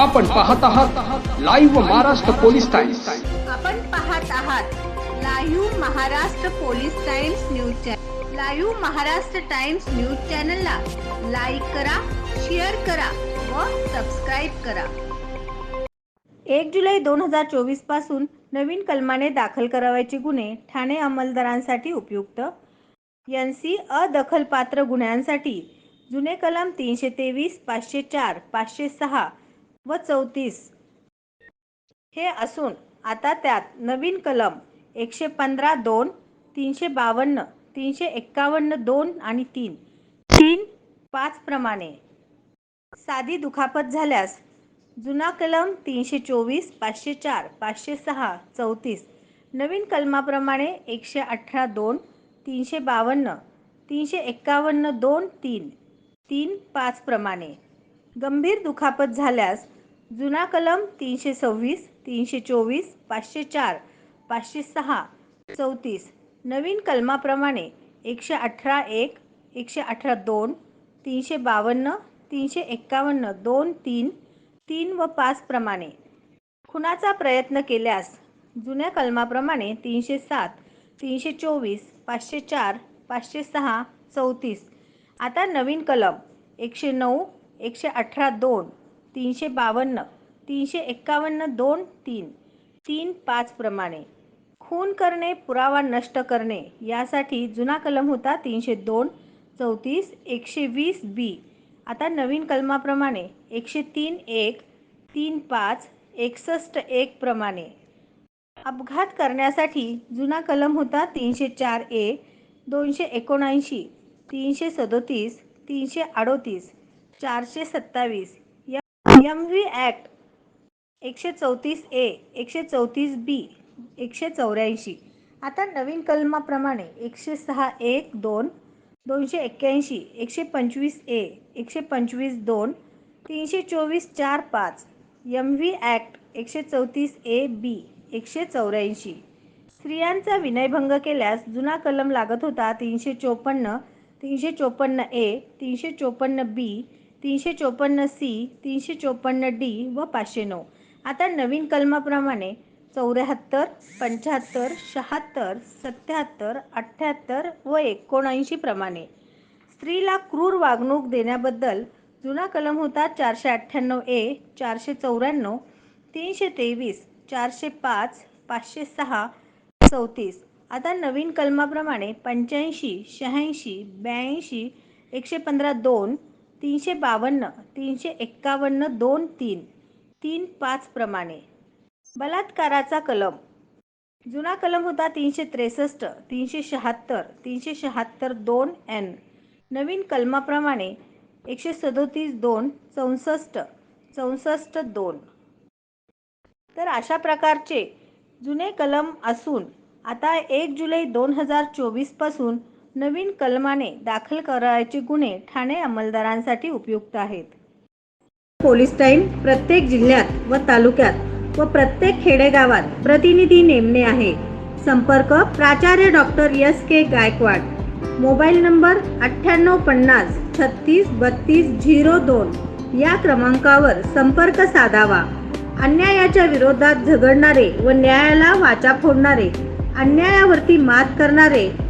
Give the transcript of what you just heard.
आपण पाहत आहात लाईव्ह महाराष्ट्र पोलीस टाइम्स आपण पाहत आहात live Maharashtra police Times news channel live Maharashtra Times news चॅनलला लाईक करा शेअर करा व सबस्क्राईब करा. एक जुलै दोन हजार चोवीसपासून नवीन कलमाने दाखल करावयाचे गुन्हे ठाणे अंमलदारांसाठी उपयुक्त. एन सी अदखलपात्र गुन्ह्यांसाठी जुने कलम तीनशे तेवीस पाचशे चार पाचशे सहा व चौतीस. हे असून आता त्यात नवीन कलम एकशे पंधरा दोन तीनशे बावन्न तीनशे एक्कावन्न दोन आणि तीन. तीन पाच प्रमाणे. साधी दुखापत झाल्यास जुना कलम तीनशे चोवीस पाचशे चार पाचशे सहा चौतीस. नवीन कलमाप्रमाणे एकशे अठरा दोन तीनशे बावन्न तीनशे एक्कावन्न दोन तीन. तीन पाच प्रमाणे. गंभीर दुखापत झाल्यास जुना कलम तीनशे सव्वीस तीनशे चोवीस पाचशे चार पाचशे सहा चौतीस. नवीन कलमाप्रमाणे एकशे अठरा एक एकशे अठरा दोन तीनशे बावन्न तीनशे एक्कावन्न दोन तीन तीन व पाच प्रमाणे. खुनाचा प्रयत्न केल्यास जुन्या कलमाप्रमाणे तीनशे सात तीनशे चोवीस पाचशे चार पाचशे सहा चौतीस. आता नवीन कलम एकशे नऊ एकशे अठरा दोन. तीनशे बावन्न तीनशे एक्कावन्न दोन तीन. तीन पाच प्रमाणे. खून करणे पुरावा नष्ट करणे यासाठी जुना कलम होता तीनशे दोन चौतीस एकशे वीस बी. आता नवीन कलमाप्रमाणे एकशे तीन एक तीन पाच एकसष्ट एक प्रमाणे. अपघात करण्यासाठी जुना कलम होता तीनशे चार ए दोनशे एकोणऐंशी तीनशे सदोतीस तीनशे अडोतीस चारशे सत्तावीस एम व्ही ॲक्ट एकशे चौतीस ए एकशे चौतीस बी एकशे चौऱ्याऐंशी. आता नवीन कलमाप्रमाणे एकशे सहा एक दोन दोनशे एक्क्याऐंशी एकशे पंचवीस ए एकशे पंचवीस दोन तीनशे चोवीस चार पाच एम व्ही ॲक्ट एकशे चौतीस ए बी एकशे चौऱ्याऐंशी. स्त्रियांचा विनयभंग केल्यास जुना कलम लागत होता तीनशे चोपन्न तीनशे चोपन्न ए तीनशे चोपन्न बी तीनशे चोपन्न सी तीनशे चोपन्न डी व पाचशे नऊ. आता नवीन कलमाप्रमाणे चौऱ्याहत्तर पंच्याहत्तर शहात्तर सत्याहत्तर अठ्ठ्याहत्तर व एकोणऐंशी प्रमाणे. स्त्रीला क्रूर वागणूक देण्याबद्दल जुना कलम होता चारशे अठ्ठ्याण्णव ए चारशे चौऱ्याण्णव तीनशे तेवीस चारशे पाच पाचशे सहा चौतीस. आता नवीन कलमाप्रमाणे पंच्याऐंशी शहाऐंशी ब्याऐंशी एकशे पंधरा दोन तीनशे बावन्न तीनशे एक्कावन्न दोन तीन तीन पाच प्रमाणे. बलात्काराचा कलम. जुना कलम होता तीनशे त्रेसष्ट तीनशे शहात्तर तीनशे शहात्तर दोन एन. नवीन कलमाप्रमाणे एकशे सदोतीस दोन चौसष्ट चौसष्ट दोन. तर अशा प्रकारचे जुने कलम असून आता एक जुलै दोन हजार चोवीसपासून नवीन कलमाने दाखल करायचे गुन्हे ठाणे अंमलदारांसाठी उपयुक्त आहेत. पोलीस टाईम प्रत्येक जिल्ह्यात व तालुक्यात व प्रत्येक खेडेगावात प्रतिनिधी नेमणे आहे. संपर्क प्राचार्य doctor S K Gaikwad. Mobile number अठ्ठ्याण्णव पन्नास छत्तीस बत्तीस झिरो दोन या क्रमांकावर संपर्क साधावा. अन्यायाच्या विरोधात झगडणारे व न्यायाला वाचा फोडणारे अन्यायावरती मात करणारे